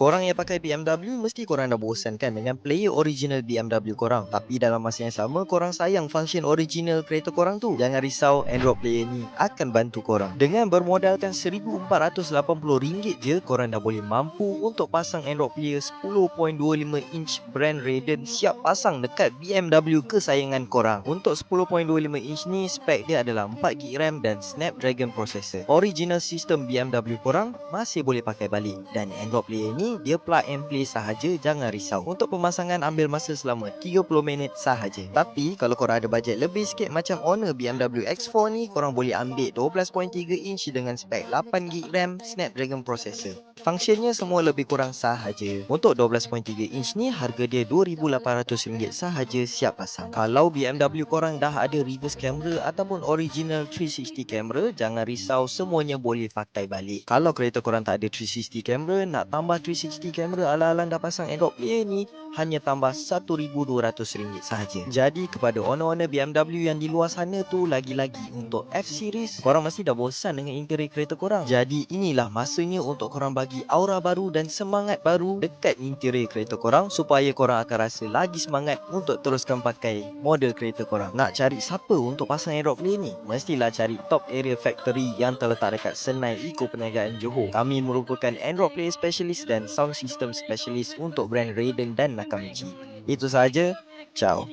Korang yang pakai BMW mesti korang dah bosan kan dengan player original BMW korang. Tapi dalam masa yang sama korang sayang function original kereta korang tu. Jangan risau, Android Player ni akan bantu korang. Dengan bermodalkan RM1,480 je, korang dah boleh mampu untuk pasang Android Player 10.25 inch brand Raiden siap pasang dekat BMW kesayangan korang. Untuk 10.25 inch ni spek dia adalah 4GB RAM dan Snapdragon processor. Original sistem BMW korang masih boleh pakai balik dan Android Player ni dia plug and play sahaja jangan risau. Untuk pemasangan ambil masa selama 30 minit sahaja. Tapi kalau korang ada bajet lebih sikit macam owner BMW X4 ni korang boleh ambil 12.3 inch dengan spek 8GB RAM Snapdragon processor. Fungsinya semua lebih kurang sahaja. Untuk 12.3 inch ni harga dia RM2,800 sahaja siap pasang. Kalau BMW korang dah ada reverse camera ataupun original 360 camera, jangan risau semuanya boleh pakai balik. Kalau kereta korang tak ada 360 camera, nak tambah 360 camera ala-ala dah pasang Android Player ni, hanya tambah RM1,200 sahaja. Jadi kepada owner-owner BMW yang di luar sana tu lagi-lagi untuk F-Series, korang mesti dah bosan dengan interior kereta korang. Jadi inilah masanya untuk korang bagi aura baru dan semangat baru dekat interior kereta korang supaya korang akan rasa lagi semangat untuk teruskan pakai model kereta korang. Nak cari siapa untuk pasang Aerox Play ni? Mestilah cari Top Area Factory yang terletak dekat Senai Eco Perniagaan Johor. Kami merupakan Android Play Specialist dan Sound System Specialist untuk brand Raiden dan Nakamichi. Itu sahaja. Ciao.